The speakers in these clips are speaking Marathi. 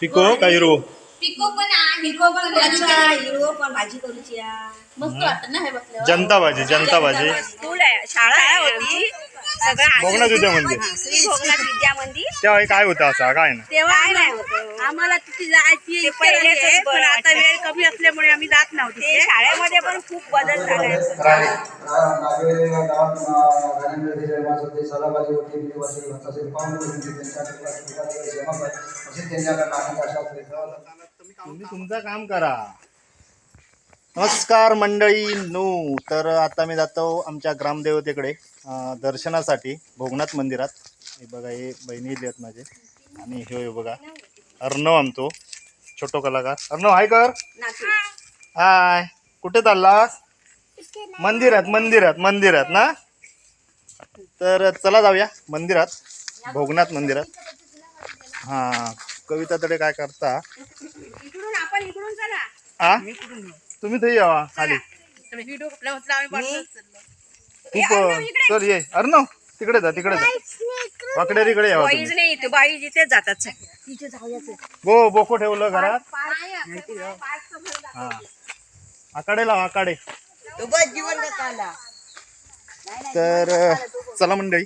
पिको का हिरो पिको पण आहे. पिको पण हिरवो पण भाजी करूची. मस्त वाटत ना हे बसल्यावर जनता भाजी जनता भाजी. स्कूल आहे. शाळा आहे होती सगळं भोगनाथ विद्या मंदिर श्री भोगनाथ विद्या मंदिर तेव्हा काय होतं असं? काय ना तेव्हा नाही होत. आम्हाला तिथे जायची पहिलेच पण आता वेळ कमी असल्यामुळे आम्ही जात नव्हतो ते शाळेमध्ये पण खूप बदल झालाय नागेले गावात घरांमध्ये जन्माचं ते सहभागी होते दिवशी तसेच पाहुणे होते त्यांच्या असे त्यांच्याकडे नाटक अशा तुम्ही तुमचं काम करा. नमस्कार मंडळी नू. तर आता मी जातो आमच्या ग्रामदेवतेकडे दर्शनासाठी भोगनाथ मंदिरात. हे बघा हे बहिणी आहेत माझे. आणि हे हे बघा अर्णव आमतो छोटो कलाकार. अर्णव हाय कर. हाय कुठे चाललास? मंदिरात मंदिरात मंदिरात ना तर चला जाऊया मंदिरात भोगनाथ मंदिरात हां कविता तडे काय करता इकडून आपण इकडून चला आ तुम्ही ते यावा खाली. खूप चल ये अर्णव तिकडे जा तिकडे जा वाकडेरीकडे यावा बाईज तुम्ही नाही जातात गो बोको ठेवलं घरात हा आकडे लावा आकडे तर चला मंडळी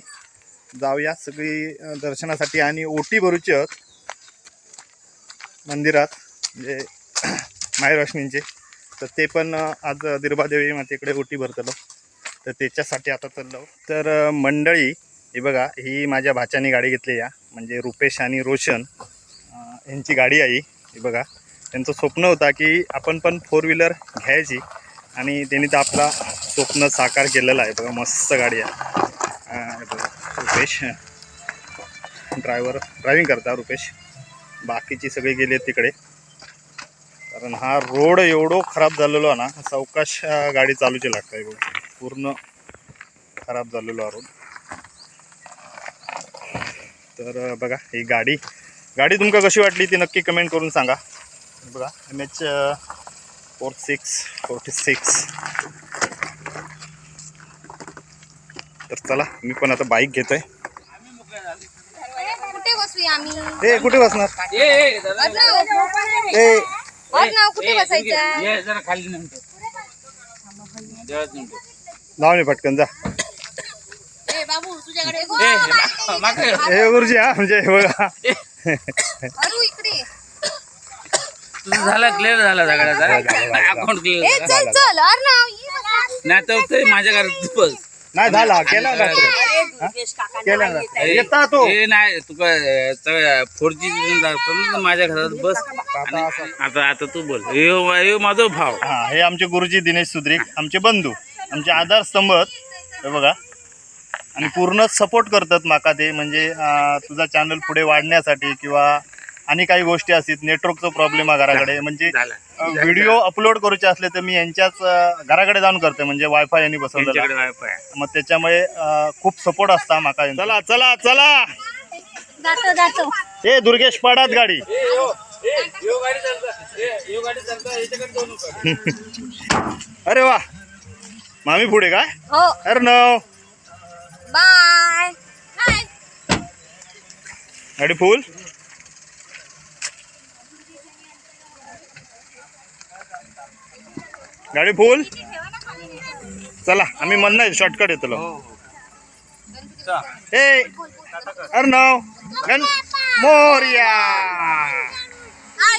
जाऊया सगळी दर्शनासाठी आणि ओटी भरूची आहोत. मंदिरात म्हणजे मायरोशनींचे तर ते पण आज दिरबादेवी मातेकडे ओटी भरतलो. तर त्याच्यासाठी आता चाललो. तर मंडळी ही बघा ही माझ्या भाच्याने गाडी घेतली या. म्हणजे रुपेश आणि रोशन यांची गाडी आहे ही. बघा त्यांचं स्वप्न होता की आपण पण फोर व्हीलर घ्यायची. आणि त्यांनी तर आपला स्वप्न साकार केलेलं आहे बघा मस्त गाडी आहे. रुपेश. ड्रायव्हर ड्रायव्हिंग करता रुपेश. बाकीची सगळी गेली आहेत तिकडे. कारण हा रोड एवढो खराब झालेलो आहे ना सावकाश गाडी चालूची लागते बघा. पूर्ण खराब झालेलो हा रोड. तर बघा ही गाडी. गाडी तुमका कशी वाटली ती नक्की कमेंट करून सांगा. बघा M H four six forty six तर चला मी पण आता बाईक घेतोय. कुठे बसूया आम्ही? ए कुठे बसणार? ए नाही पटकन जा. ए बाबू तुझ्याकडे ए मागे हे गुरुजी हा म्हणजे हे बघा. तुझं झालं क्लिअर झालं सगळं झालं, झालं, झालं. अकाउंट ए क्लिअर चल चल अर्णव ये बसा. नाही तर ते माझ्या घरात बस. नाही झाला केला ना तो. अरे दुर्गेश काका केला ना येता तो. हे नाही तुका फोर जी माझ्या घरात बस. आता आता आता तू बोल. ह्यो ह्यो माझा भाव. हा हे आमचे गुरुजी दिनेश सुद्रिक आमचे बंधू आमचे आधारस्तंभ आहेत. हे बघा. आणि पूर्ण सपोर्ट करतात माका ते म्हणजे अं, तुझा चॅनल पुढे वाढण्यासाठी किंवा आणि काही गोष्टी असतील नेटवर्कचा प्रॉब्लेम आहे घराकडे. म्हणजे व्हिडिओ अपलोड करूचे असले तर मी यांच्याच घराकडे जाऊन करते म्हणजे वायफाय यांनी त्यांच्याकडे वायफाय. मग त्याच्यामुळे खूप सपोर्ट असता माका चला चला चला. जातो जातो. ए दुर्गेश पाडात गाडी. अरे वा. मामी पुढे काय? हो. अरे नव बाय बाय गाडी फुल गाडी फुल? चला आम्ही म्हणणार शॉर्टकट येतलो. ए अर्णव गण मोर्या.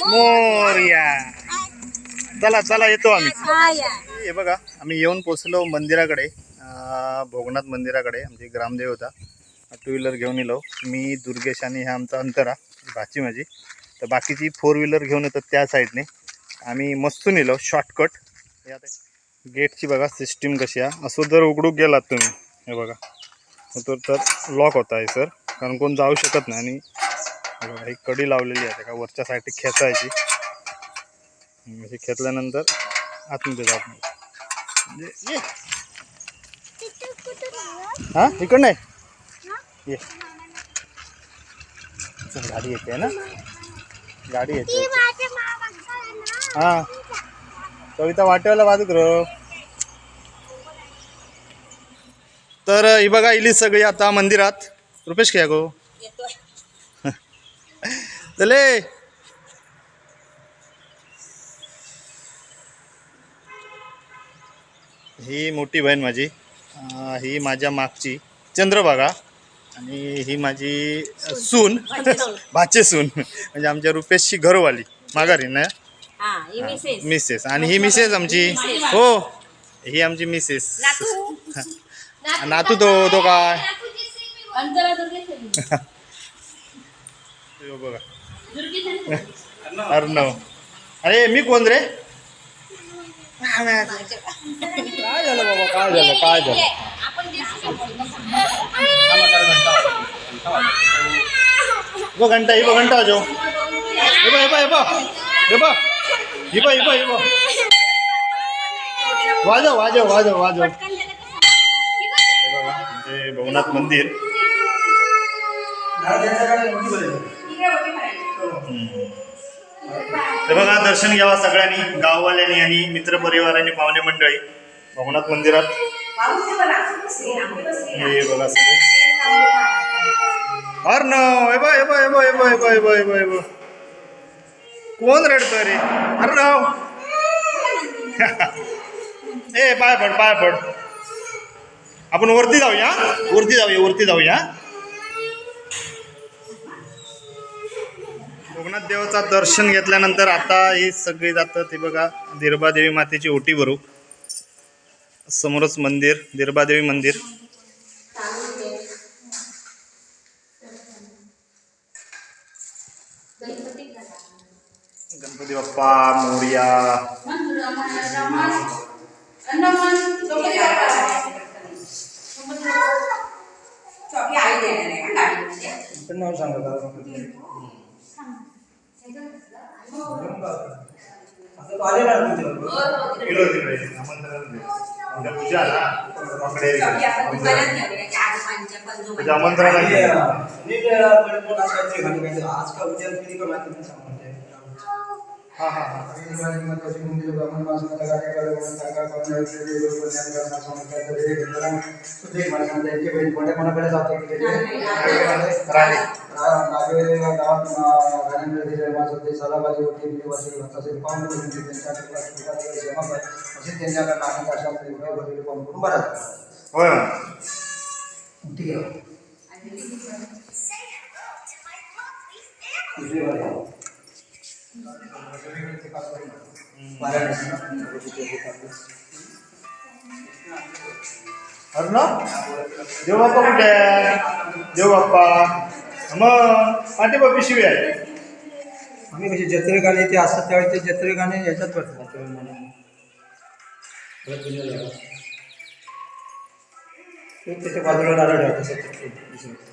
मोर्या. चला चला येतो आम्ही. हे बघा आम्ही येऊन पोचलो मंदिराकडे भोगनाथ मंदिराकडे आमची ग्रामदेव होता. टू व्हीलर घेऊन येलो. मी दुर्गेश आणि हा आमचा अंतरा भाची माझी. तर बाकीची फोर व्हीलर घेऊन येतात त्या साईडने आम्ही मस्तून येलो शॉर्टकट गेटची बघा सिस्टीम कशी आहे. असं जर उघडूक गेलात तुम्ही हे बघा. तर तर लॉक होता आहे सर कारण कोण जाऊ शकत नाही. आणि बघा ही कडी लावलेली आहे. का वरच्या साईडने खेचायची. म्हणजे खेचल्यानंतर आतमध्ये जात नाही म्हणजे ये. हा? इकडं नाही? ये. गाडी येते ना? गाडी येते. हा. कविता वाटेवाला बाजूक र. तर ही बघा इली सगळी आता मंदिरात. रुपेश काय गो. चले. ही मोठी बहीण माझी. ही माझ्या मागची. चंद्रभागा आणि ही माझी सून. भाचे सून म्हणजे आमच्या रुपेशची घरवाली. माघारी ना मिसेस मिसेस आणि ही मिसेस आमची. हो ही आमची मिसेस नातू. तो तो काय? यो बघा. अर्णव. अरे मी कोण रे? काय झालं बाबा? काय झालं? काय झालं? घंटा ही बघ घंटा वाजव हे बघ हे बघ हे बघ. हे बघ. हिप हिप हिप वाजव वाजव वाजव वाजव. हे म्हणजे भवनाथ मंदिर. हे बघा दर्शन घ्यावा सगळ्यांनी गाववाल्यांनी आणि मित्रपरिवारांनी पाहुणे मंडळी. भवनाथ मंदिरात. हे बघा सगळे. हर न हे bye bye bye bye bye bye bye bye कोण रडतोय रे? अर्णव ए पाय पड पाय पड आपण वरती जाऊया वरती जाऊया वरती जाऊया. कोकणात देवाचं दर्शन घेतल्यानंतर आता ही सगळी जातं ते बघा दिरबादेवी मातेची ओटी भरू. समोरच मंदिर देवी मंदिर. di Bapak Muria. आजकल हा हा हा. कशी मुंबई ब्राह्मण माणसं मोठ्यापणाकडे जातो गावात ते सलाबाजी होती निवासी तसेच पाहून त्यांच्या असे त्यांच्याकडे नाटक वगैरे पाहून करून बरं होय ठीक आहे. अरे ना देव बाप्पा कुठे आहे? देव बाप्पा मग पाठीबा पिशवी आहे. आम्ही कसे जत्रे गाणे ते असतात त्यावेळी ते जत्रे गाणे याच्यात वाटतात त्याच्या बाजूला नारळ ठेवतात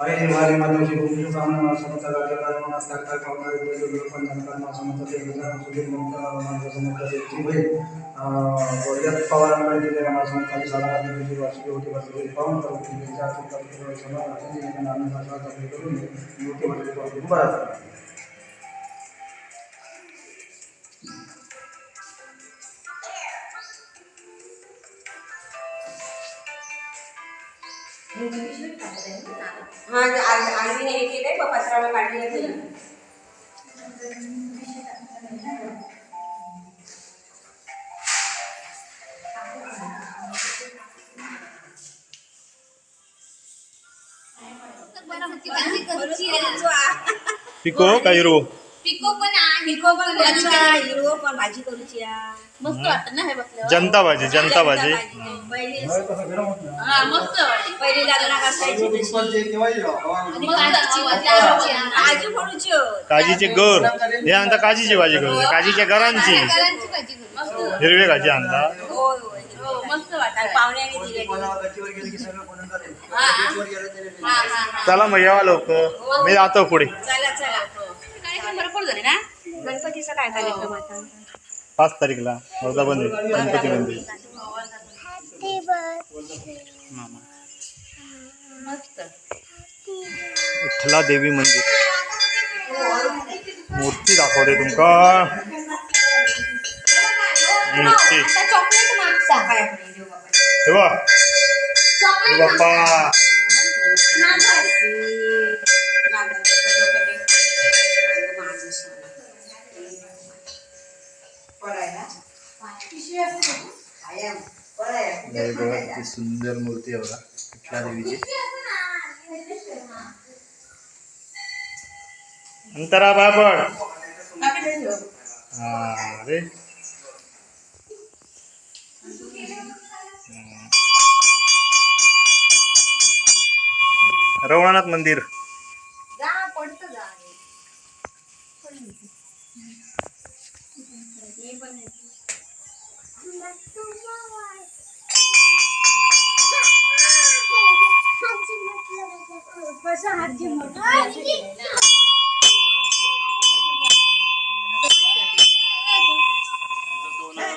وإن والمدوش كنت سبحانه وسمت ذلك من استكبر فوق يدوش لكم من كان سمت ذلك من سجد ممتع ومن سمت ذلك ويد فورا من ذلك हा आळवीने हे केलंय बघ पत्राला काढलेलं केलं पिको का हिरो पिको पण आहे पिको पण करूची आहे, हिरवं पण भाजी करूची आहे. मस्त वाटत ना हे बसल्यावर जनता भाजी जनता भाजी. पहिली हा मस्त. वाटते पहिली लग्नात असायची तशी आणि कांद्याची भाजी आमची आहे. काजू फोडूची होत. काजीचे गर. हे आणता काजीची भाजी करू. काजीच्या गरांची घरांची भाजी करू. हिरवे काजी आणता. होय, होय. हो मस्त आणि वाटत पाहुण्याने दिलेली. हा. हा हा चला मग यावा लोक मी जातो पुढे. चला चला. झाले ना? गणपतीचं काय पाच तारीखला वर्धाबंदी गणपती बंदी मामा विठ्ठला देवी मंदिर. मूर्ती दाखवते तुमका. मूर्ती. हे बा बाप्पा. हे बघा किती सुंदर मूर्ती आहे बघा विठ्ठला देवीची अंतरा बापड हा अरे रवणानाथ मंदिर जा पडतं जा दोन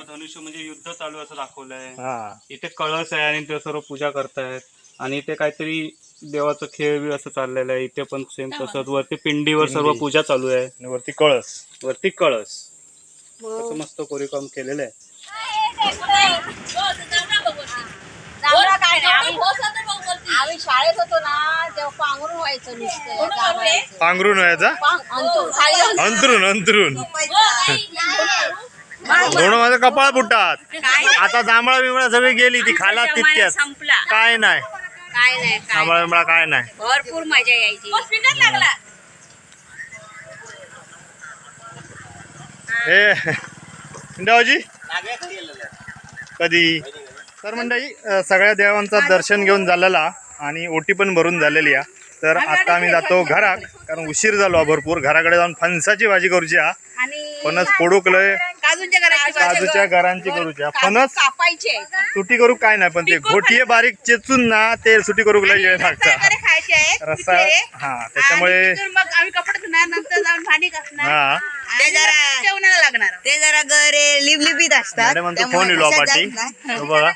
धनुष्य म्हणजे युद्ध चालू असं दाखवलंय. हा. इथे कळस आहे आणि ते सर्व पूजा करतायत. आणि इथे काहीतरी देवाचं खेळ बी असं चाललेलं आहे. इथे पण सेम तसंच. वरती पिंडीवर सर्व. पूजा चालू आहे. वरती कळस. वरती कळस. असं मस्त कोरीकाम केलेलं आहे. आम्ही- आम्ही शाळेत होतो ना तेव्हा पांघरून व्हायचं नुसतं. पांघरून. अंतरून अंतरून म्हणून माझं कपाळ फुटतात. आता जांभळा बिंबळा सगळी गेली ती खाला तितक्यात. संपला. काय नाही. काय नाही काय जांभळा बिंबळा काय नाही. भरपूर मजा यायची. लागला. हे. इंदावजी कधी? तर मंडळी सगळ्या देवांचं दर्शन घेऊन झालेला आणि ओटी पण भरून झालेली आहे. तर आता आम्ही जातो घरात कारण उशीर झालो हा भरपूर. घराकडे जाऊन फणसाची भाजी करूची हा आणि फणस फोडूकलंय. काजूंच्या घराची करूची हा फणस कापायचे. सुटी करू काय नाही पण ते घोटीये बारीक चेचून ना ते सुटी करू लय लागता. खायचे आहेत रस्सा हा त्याच्यामुळे मग आम्ही कपडे धुणार नंतर जाऊन भांडी घासणार. हा. ते जरा जेवणाला लागणार. ते जरा गरे लिपलिपीत असतात. मॅडम म्हणतो फोन कशात पाठी. तो. बघा.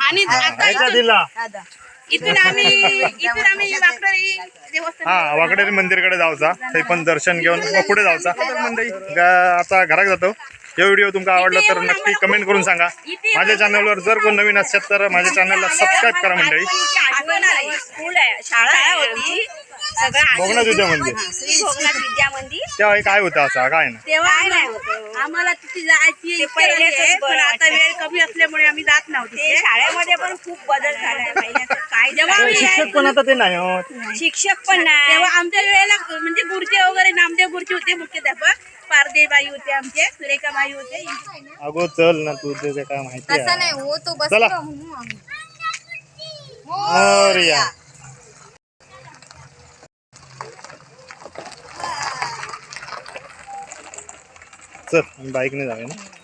आणि आता दिला इथून आम्ही इथून आम्ही वाकडरी देवस्थान हा वाकडेरी मंदिरकडे जायचा ते पण दर्शन घेऊन मग पुढे जायचा गा- आता घरात जातो. हे व्हिडिओ तुमका आवडला तर नक्की कमेंट करून सांगा. माझ्या चॅनलवर जर कोण नवीन असेल तर माझ्या चॅनलला सबस्क्राईब करा मंडळी. शाळा भोगनाथ विद्या मंदिर. श्री भोगनाथ विद्या मंदिर. तेव्हा काय होतं असं? काय ना? तेव्हा नाही होतं. आम्हाला तिथे जायची इच्छा झाली, पण आता वेळ कमी असल्यामुळे आम्ही जात नव्हतो ते शाळेमध्ये पण खूप बदल झालाय पहिल्याचं काय जेव्हा आम्ही शिक्षक पण आता ते नाही होत. शिक्षक पण नाही. तेव्हा आमच्या वेळेला म्हणजे गुरुचे वगैरे नामदेव गुरुचे होते मुख्याध्यापक. पारदेबाई होते आमचे सुरेखाबाई होते. अगो चल ना तू काय माहिती तसं आहे नाही हो तो चला. बसलो म्हणून आम्ही. मोरया. चल बाईकने जाऊया ना.